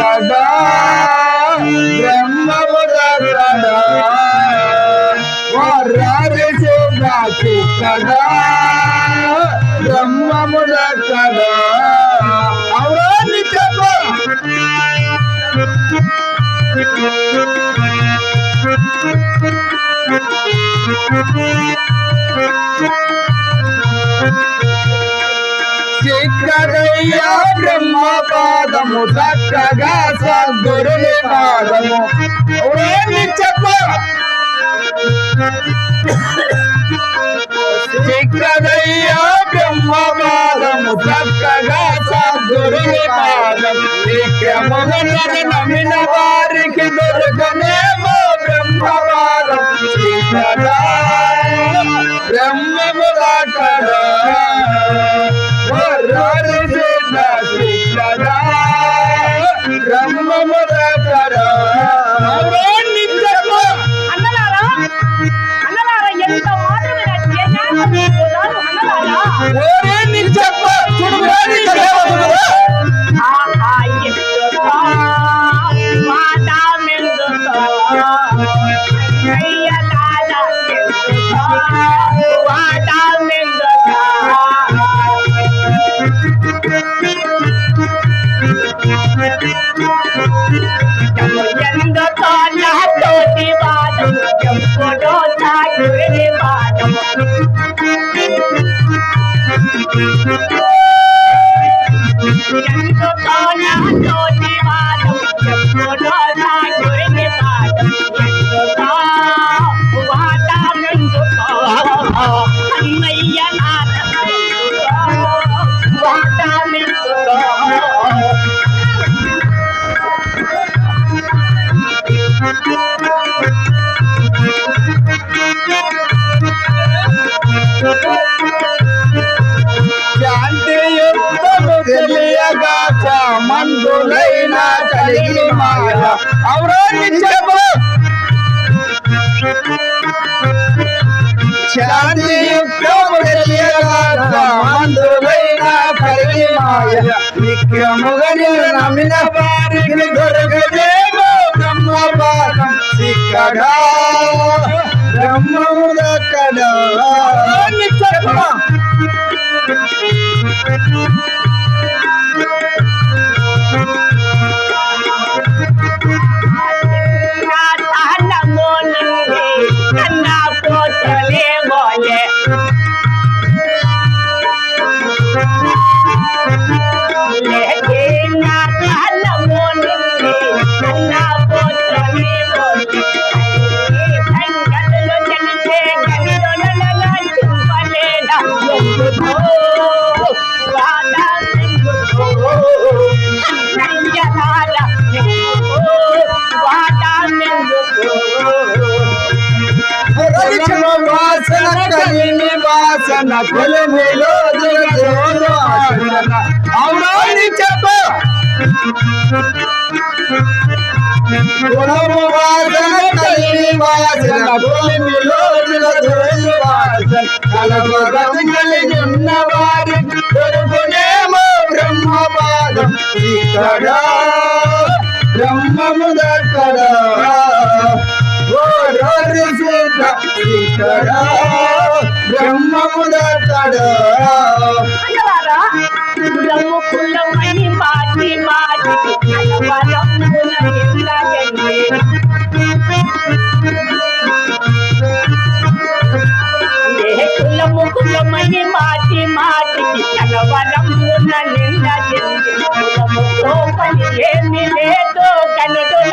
కదా బ్రహ్మముదడా వారి చూడాచి కదా బ్రహ్మముదడా అవునా నిత్యమా చిక్కదయ్యా బ్రహ్మ పాదము చక్కగా సద్గురుని పాదము అవునండి చెప్ప చిక్కదయ్యా బ్రహ్మ పాదము చక్కగా సద్గురుని పాదం నిత్యముగనని నమ్మిన వారికి దొరకనేమో బ్రహ్మ పాదం చిక్కగా బ్రహ్మములకడా మందులైన కలిగి మాయ. అవురా నిత్యము శాంతి యుక్తము మందులైన కలిగి మాయ. నిత్యముగని నమ్మిన వారికి దొరకదేమో బ్రహ్మపాదం సిక్కడా బ్రహ్మముదక్కడా నిత్యము నా వాసన కొలుములో దిగజోరు వాసన చెప్ప కులము వాసన కలిని వాసన కొలుములో వాసన. కలవరం కలిగి ఉన్న బ్రహ్మపాదం. ఇక్కడ బ్రహ్మము దక్కడ. ఓ రోరి ఇక్కడ బ్రహ్మముడతడు బ్రహ్మకులమని మాటి మాటి కులము ఏమి లేదో కనుగొన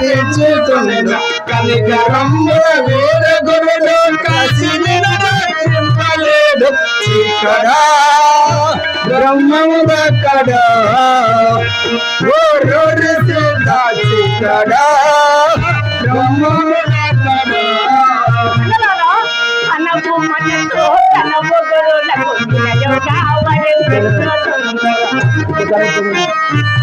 మనసు కలికరంబుల అర్పించుతుందో వీర గురుడు కాశీని రక్షింపలేడు చిక్కడా బ్రహ్మము దక్కడా చిక్కడా బ్రహ్మము దక్కడా మనసు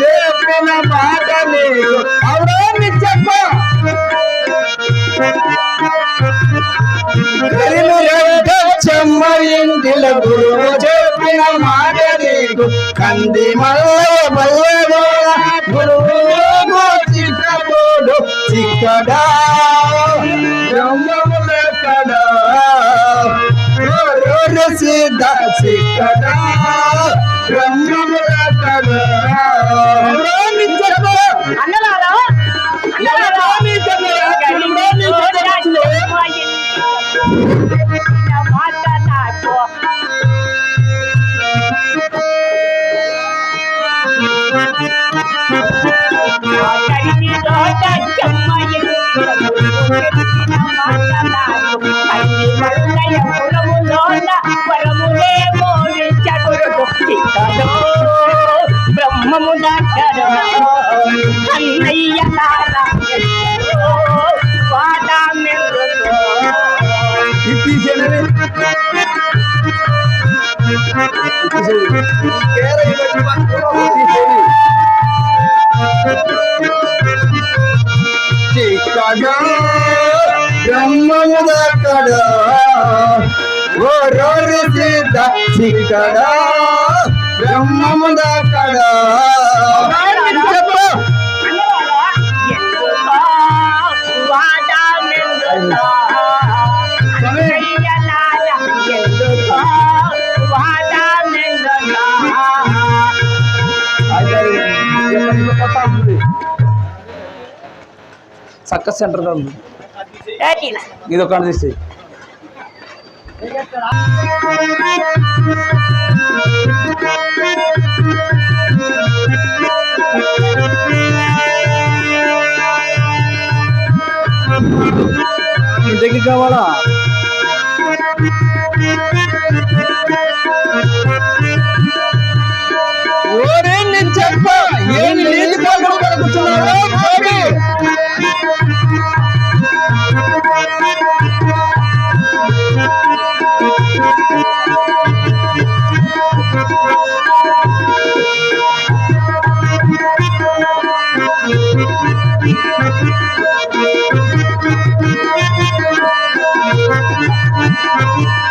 చెప్పిన మాట నీకు. అవును? చెమ్మ ఇంటిల గురువ చెప్పిన మాట నీకు కంది మల్ల బల్ల గురువు చిక్కబోడు చిక్కడా బ్రహ్మములెక్కడా సిద్ధ చిక్కడా బ్రహ్మములెక్కడా ఎందుకో వాడా మెరుగు అన్నయ్యలారా, ఎందుకో సెంటర్ ఉంది. ఇది ఒక తీసి ఇంటికి కావాలా? ఓరే నేను చెప్ప. ఏం నీళ్ళు కాకుండా Thank.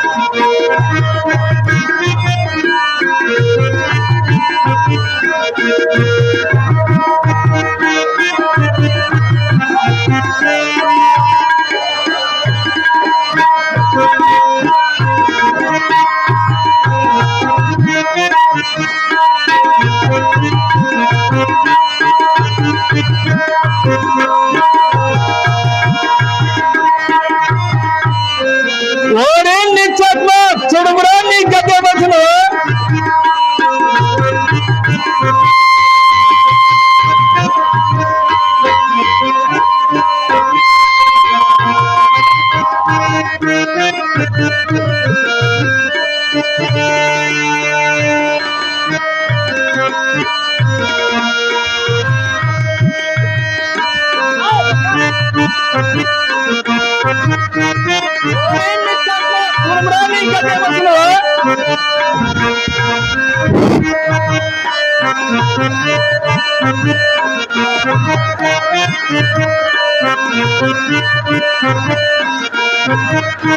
ఓరే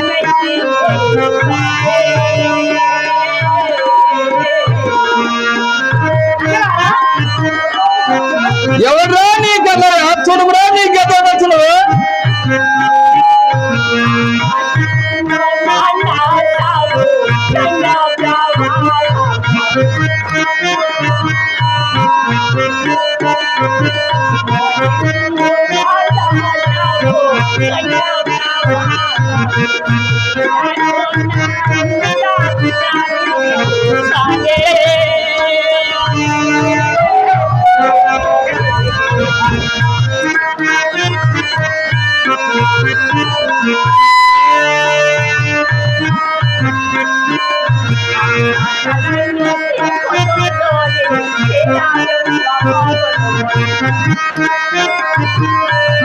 Thank you.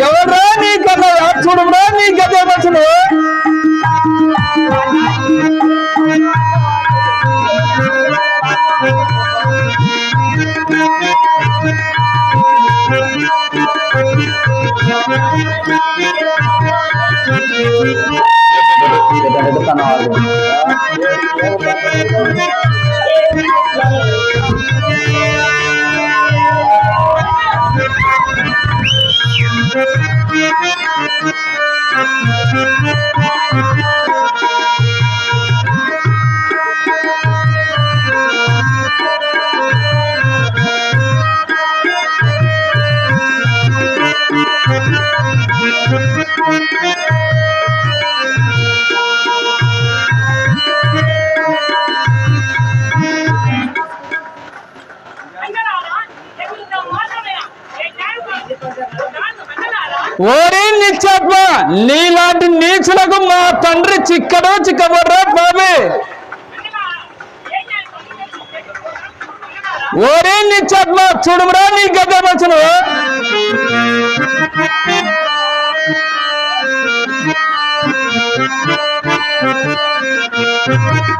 ఎవర్రా నీ కథ చూడమురా నీ కథ నచ్చును ఓరే నిత్యాత్మ నీలాంటి నీచులకు మా తండ్రి చిక్కడో చిక్కబడ్రా బాబే. ఓరే నిత్యాత్మ చూడమరా నీ వచ్చిన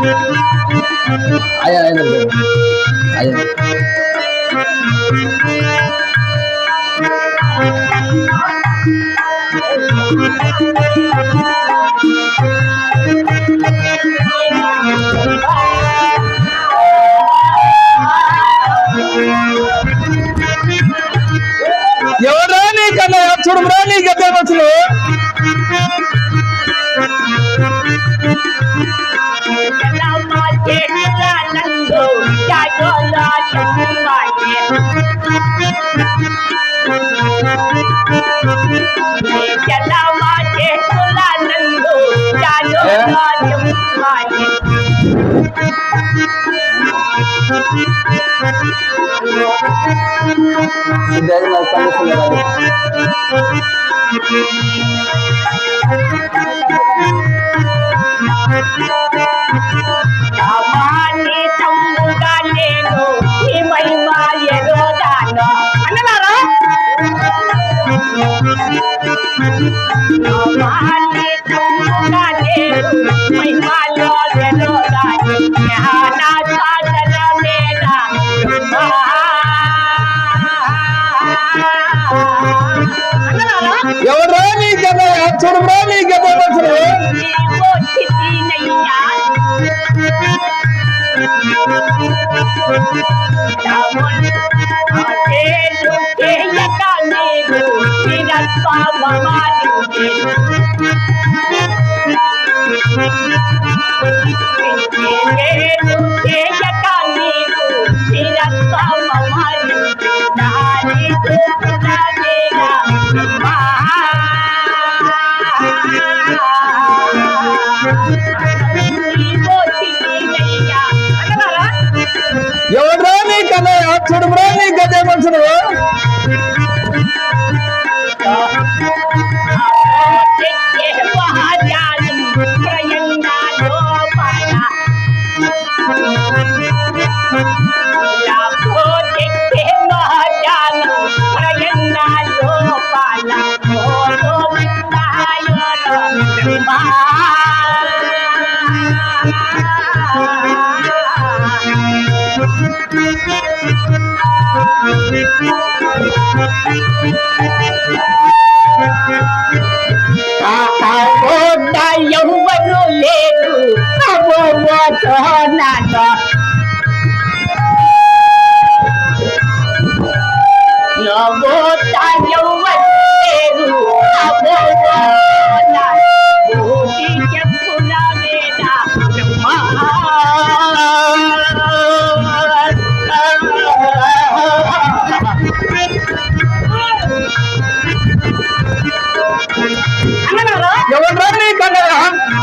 మచ్చను అయ్యా అయ్యా ఎవరా నీ కన్నా చూడమురా నీ గద్ద మచ్చలు ఎవరు నీ కదా చూడు నీ కదా వచ్చిన Yeah, yeah, yeah. ఫంక్షన్ ലാഭോ തെറ്റേ മഹാജാനം പ്രയന്നാൽ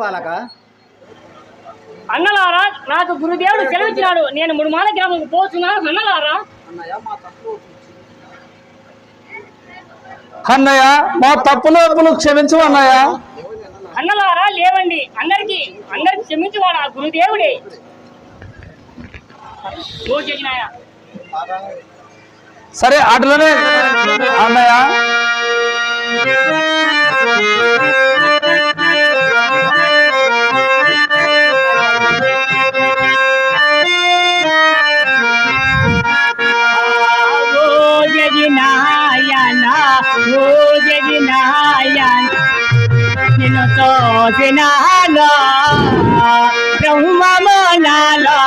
బాలక. అన్నలారా నాకు గురుదేవుడు సెలవిచ్చినాడు నేను మూడు మాల గ్రామం పోతున్నా అన్నలారా? అన్నయ్య మా తప్పులు అప్పులు క్షమించు అన్నయ్య. అన్నలారా లేవండి. అందరికి అందరికి క్షమించువాడు ఆ గురుదేవుడే. చేసినాయా సరే అట్లనే అన్నయ్య నిన్ను తోసినాలో బ్రహ్మమనాలో?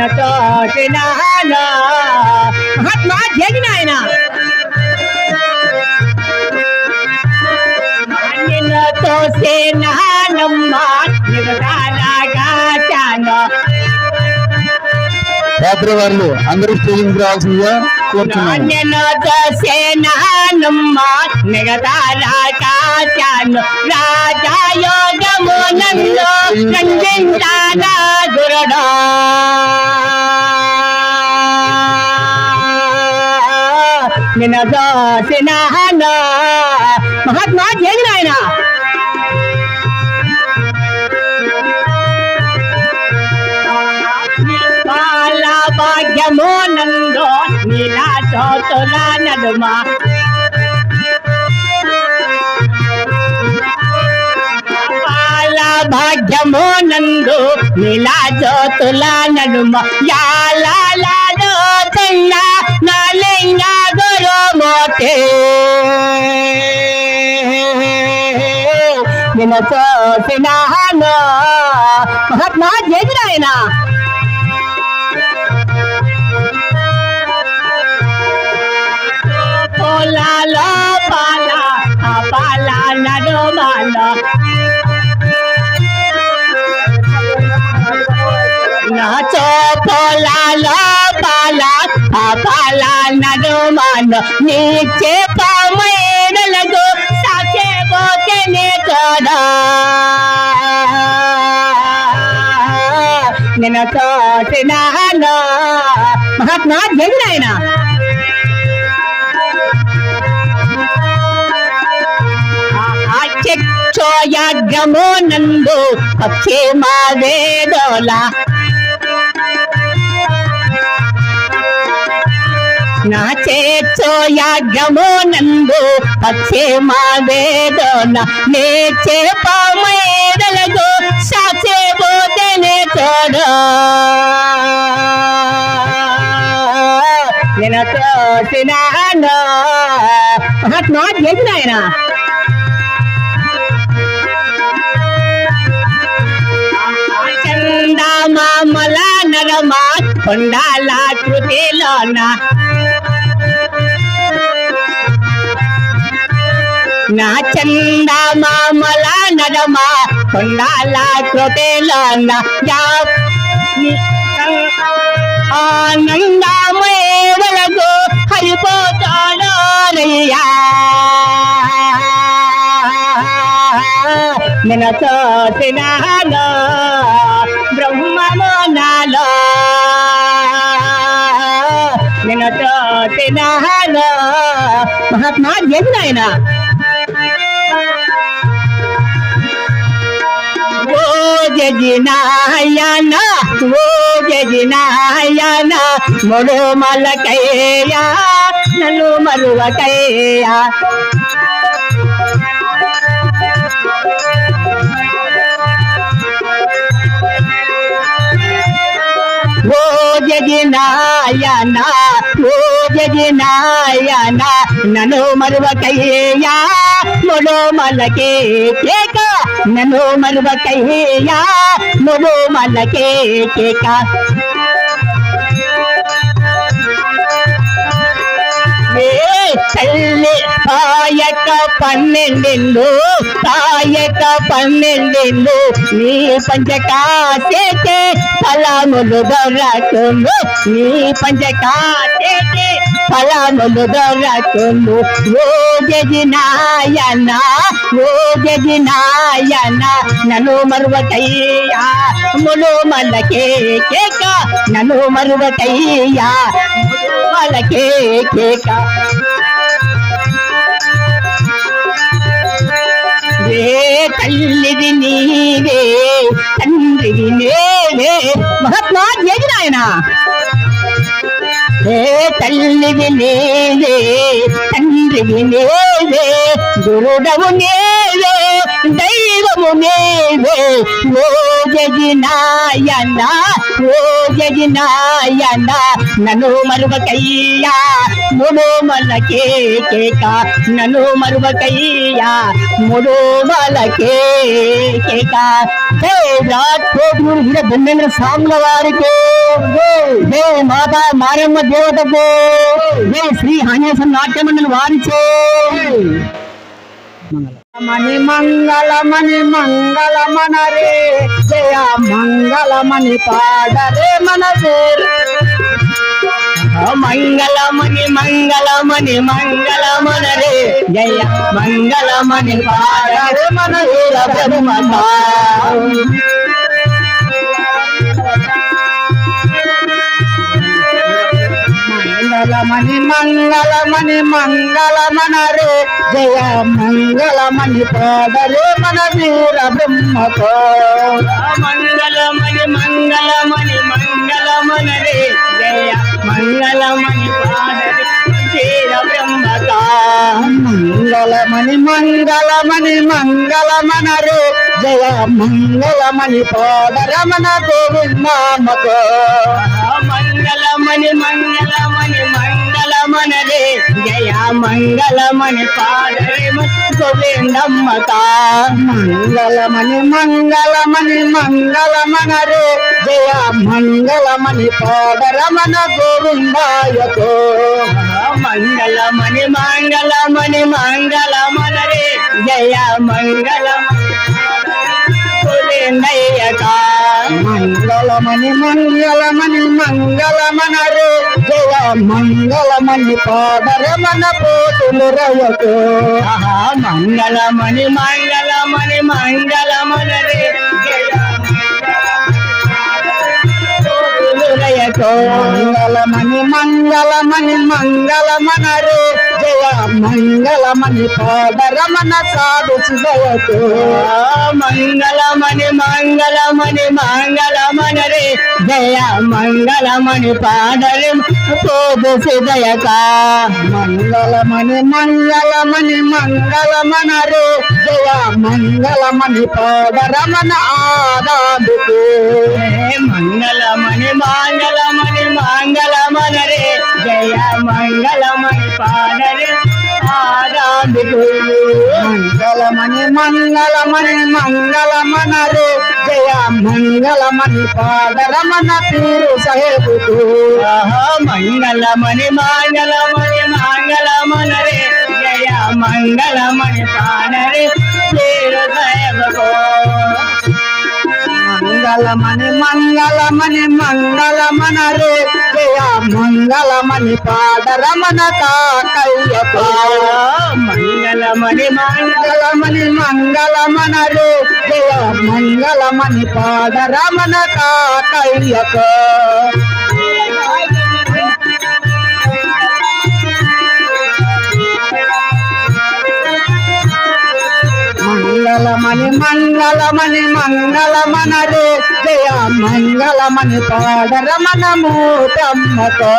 మనతో మహాత్మా జగిన ఆయన ఫిబ్రవరిలో అందరూ స్టేజింగ్ రావాల్సిందిగా కోరుతున్నాను నేను నన్ను రంజించానా గురుడా. నిన్న దోసినాన మహాత్మా జయ నాయన. భాగ్యమో నందో నీలా చోతుల నడుమ. భాగ్యమో నందు నీలా జ్యోతుల నడుమ. యాలాలో చెయ్యా నాలెంగ గురు మోటే నిన్న చూసిన మహాత్మా జయరాయన పొలాలో పాల ఆ పాల నడుమాల నాచో పొలాలో పాల ఆ పాల నడుమాల నీచే పామైనలకు సాచే పోతేనే తోడా నిన్న తోసిన మహాత్మా జగనాయన చోయాగ్రమో నందు పక్షి మా వేదోల నా చేచ్చోయాగ్రమో నందు పక్షి మా వేదోల నే చేపమేదలగు సాచే బోధనే తోడు. నేను తోసిన మహాత్మా ఆయన చందమామల నరమా కొండాల కృతిలోన. నా చందమామల నరమా కొండాల కృతిలోన. యా ఆనందమే వలగు హరిపోతాడో రయ్యా నిన్న తోసినాలో నాలో. నిన్న తోసినాలో మహాత్మా జగనాయన ఓ జజినాయన ఓ జజినాయన మొడు మలకయ్యా నన్ను మరువకయ్యా. ఓ జగినాయన ఓ జగినాయన నన్ను మరువకయ్యా మొడు మలకే కేక నన్ను మరువకయ్యా మొడు మలకే కేక. చల్లి తాయక పన్నెండెండు తాయక పన్నెండెండు. నీ పంచకాసేతే ఫలములు దొరకును నీ పంచకాసేతే ఫలములు దొరకును. ఓ జజినాయన ఓ జజినాయన నన్ను మరువకయ్యా. ములు మల్లకే కేక నన్ను మరువకయ్యా. మలకే కేక. తల్లిది నీవే తండ్రివి నేవే మహాత్మా ఏది నాయన ఏ తల్లిది నేవే తండ్రివి నేవే గురుడవు నేవే దైవము నేవే. ఓ జగినాయన ఓ జగినాయన నన్ను మరువకయ్యా మూడు మలకే కేక నన్ను మరువకయ్యా మూడు మలకే కేక. హే రాజ్ కోటూరు వీర బ్రహ్మేంద్ర స్వాముల వారికి. హే. మాతా మారమ్మ దేవతకు. హే శ్రీ హనేశ్వర నాట్య మండలి వారిచే. మణి మంగళమణి మంగళమనరే జయ మంగళమణి పాడరే మన మంగళమణి మంగళమణి మంగళమనరే. జయ మంగళమణి పాడరే మన వీర బ్రహ్మ మంగళమణి మంగళమణి మంగళమనరే జయ మంగళమణి పాడరే మన వీర బ్రహ్మకో మంగళమణి మంగళమణి మంగళమనరే జయ మంగళమణి పాడరే వీర బ్రహ్మకా మంగళమణి మంగళమణి మంగళమనరే జయ మంగళమణి పాడరమణ గోవిందామకో మంగళమణి మంగళమణి మనదే. జయ మంగళమణి పాడరే గోవిందమ్మక మంగళమణి మంగళమణి మంగళమనరే జయ మంగళమణి పాడరమణ గోవిందాయతో. మంగళమణి మంగళమణి మంగళమనరే జయ మంగళ మంగళమణి మంగళమణి మంగళమనరే జయ మంగళమణి పాదరమణ పోతులు రయకు మంగళమణి మంగళమణి మంగళమనరే జయ మంగళమణి మంగళమణి మంగళమనరే జయ మంగళమణి పాదరమణ సాధు శివయకు మంగళమణి మంగళమణి మంగళమనరే జయ మంగళమణి పాదరం పోదు సిదయక మంగళమణి మంగళమణి మంగళమనరే జయ మంగళమణి పాదరమణ ఆదాదుకు మంగళమణి మంగళ మంగళమణి మంగళమనరే జయ మంగళమణి పాదరే ఆరాధికు మంగళమణి మంగళమణి మంగళమనరే జయ మంగళమణి పాదరమణ తీరు సహేబుకు మంగళమణి మంగళమణి మంగళమనరే జయ మంగళమణి పాదరే తీరు సహేబుకు మంగళమణి మంగళమణి మంగళమనరే రే. మంగళమణి పాదరమణ కాకయ్యకు మంగళమణి మంగళమణి మంగళమనరే రే. మంగళమణి పాదరమణ కాకయ్యకు మంగళమణి మంగళమణి మంగళమనరే జయ మంగళమణి పాడరమణ మూటమ్మతో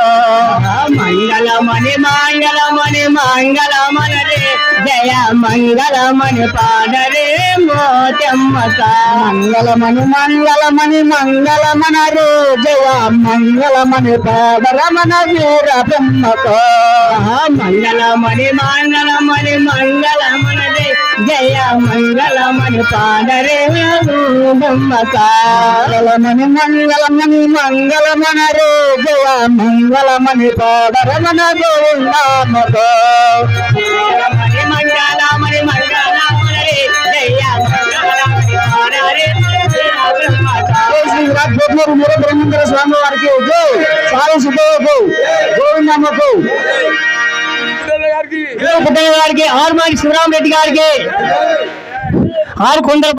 మంగళమణి మంగళమణి మంగళమనరే జయ మంగళమణి పాడరే మోటమ్మక మంగళమణి మంగళమణి మంగళమనరే జయ మంగళమణి పాడరమణ వీర బొమ్మక మంగళమణి మంగళమణి మంగళమనరే జయ మంగళమణి పాడరే మంగళమణి మంగళమణి మంగళమనరే జయ మంగళమణి పాడరమణ గోవిందామతో. మంగళమణి మంగళమణి మంగళమణి జయ రాజ్యోత్మరు మూల బ్రహ్మేంద్ర స్వామి వారికి జై సాయి సుబ్బయ్యకు గోవిందమ్మకు పుట్టయ్య గారికి ఆర్మాగి శివరామరెడ్డి గారికి ఆరు కొండల